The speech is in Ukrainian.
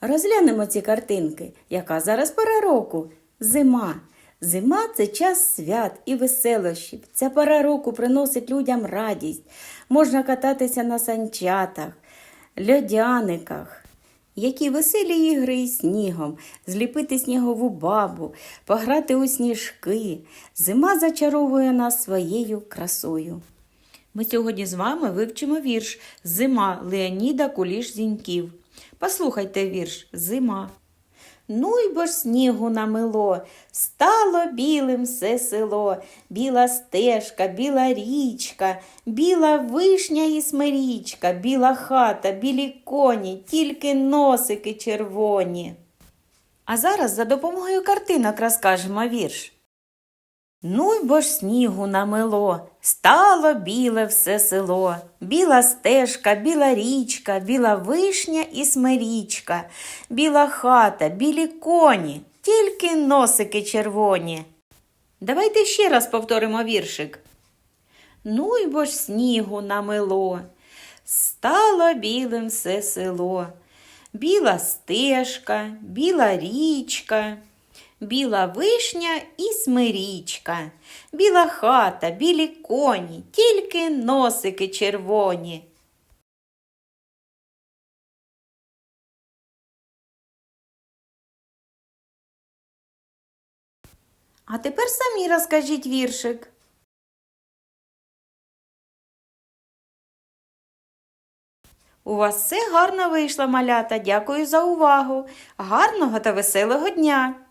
Розглянемо ці картинки. Яка зараз пора року? Зима. Зима це час свят і веселощів. Ця пора року приносить людям радість. Можна кататися на санчатах, льодяниках. Які веселі ігри із снігом, зліпити снігову бабу, пограти у сніжки. Зима зачаровує нас своєю красою. Ми сьогодні з вами вивчимо вірш Зима Леоніда Куліш Зіньків. Послухайте вірш Зима. Ну й бо ж снігу намело, стало білим все село, біла стежка, біла річка, біла вишня і смирічка, біла хата, білі коні, тільки носики червоні. А зараз за допомогою картинок розкажемо вірш. Ну й бо ж снігу намело, стало біле все село, біла стежка, біла річка, біла вишня і смирічка, біла хата, білі коні, тільки носики червоні. Давайте ще раз повторимо віршик. Ну й бо ж снігу намело, стало білим все село, біла стежка, біла річка. Біла вишня і смирічка, біла хата, білі коні, тільки носики червоні. А тепер самі розкажіть віршик. У вас все гарно вийшло, малята. Дякую за увагу. Гарного та веселого дня!